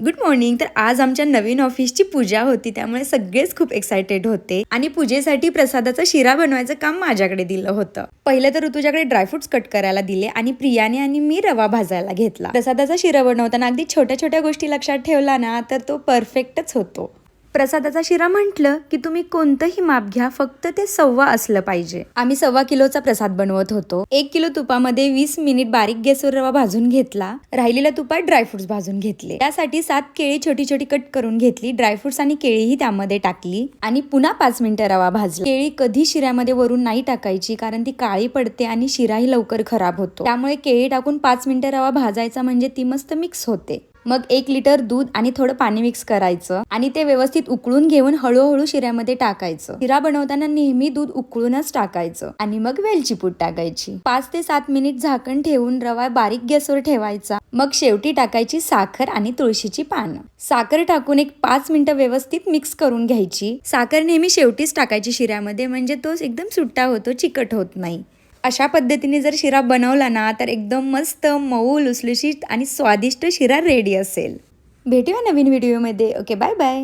Good morning तर आज आमच्या नवीन ऑफिसची पूजा होती त्यामुळे सगळेच खूप एक्सायटेड होते. आणि पूजेसाठी प्रसादाचा शिरा बनवायचं काम माझ्याकडे दिलं होतं. पहिलं तर ऋतुजाकडे ड्रायफ्रुट्स कट करायला दिले आणि प्रियाने आणि मी रवा भाजायला घेतला. प्रसादाचा शिरा बनवताना अगदी छोट्या छोट्या गोष्टी लक्षात ठेवला ना तर तो परफेक्टच होतो. प्रसादाचा शिरा म्हटलं की तुम्ही कोणतंही माप घ्या फक्त ते सव्वा असलं पाहिजे. आम्ही सव्वा किलोचा प्रसाद बनवत होतो. एक किलो तुपामध्ये वीस मिनिट बारीक गॅसवर रवा भाजून घेतला. राहिलेल्या तुपात ड्रायफ्रुट्स भाजून घेतले. त्यासाठी सात केळी छोटी छोटी कट करून घेतली. ड्रायफ्रुट्स आणि केळीही त्यामध्ये टाकली आणि पुन्हा पाच मिनिटं रवा भाजला. केळी कधी शिऱ्यामध्ये वरून नाही टाकायची कारण ती काळी पडते आणि शिराही लवकर खराब होतो. त्यामुळे केळी टाकून पाच मिनिटं रवा भाजायचा म्हणजे ती मस्त मिक्स होते. मग एक लिटर दूध आणि थोडं पाणी मिक्स करायचं आणि ते व्यवस्थित उकळून घेऊन हळूहळू शिऱ्यामध्ये टाकायचं. शिरा बनवताना नेहमी दूध उकळूनच टाकायचं आणि मग वेलची पूड टाकायची. पाच ते सात मिनिट झाकण ठेवून रवा बारीक गॅसवर ठेवायचा. मग शेवटी टाकायची साखर आणि तुळशीची पानं. साखर टाकून एक पाच मिनिटं व्यवस्थित मिक्स करून घ्यायची. साखर नेहमी शेवटीच टाकायची शिऱ्यामध्ये म्हणजे तोच एकदम सुट्टा होतो चिकट होत नाही. अशा पद्धतीने जर शिरा बनवला ना तर एकदम मस्त मऊ लुसलुशीत आणि स्वादिष्ट शिरा रेडी असेल. भेटूया नवीन व्हिडिओमध्ये ओके बाय बाय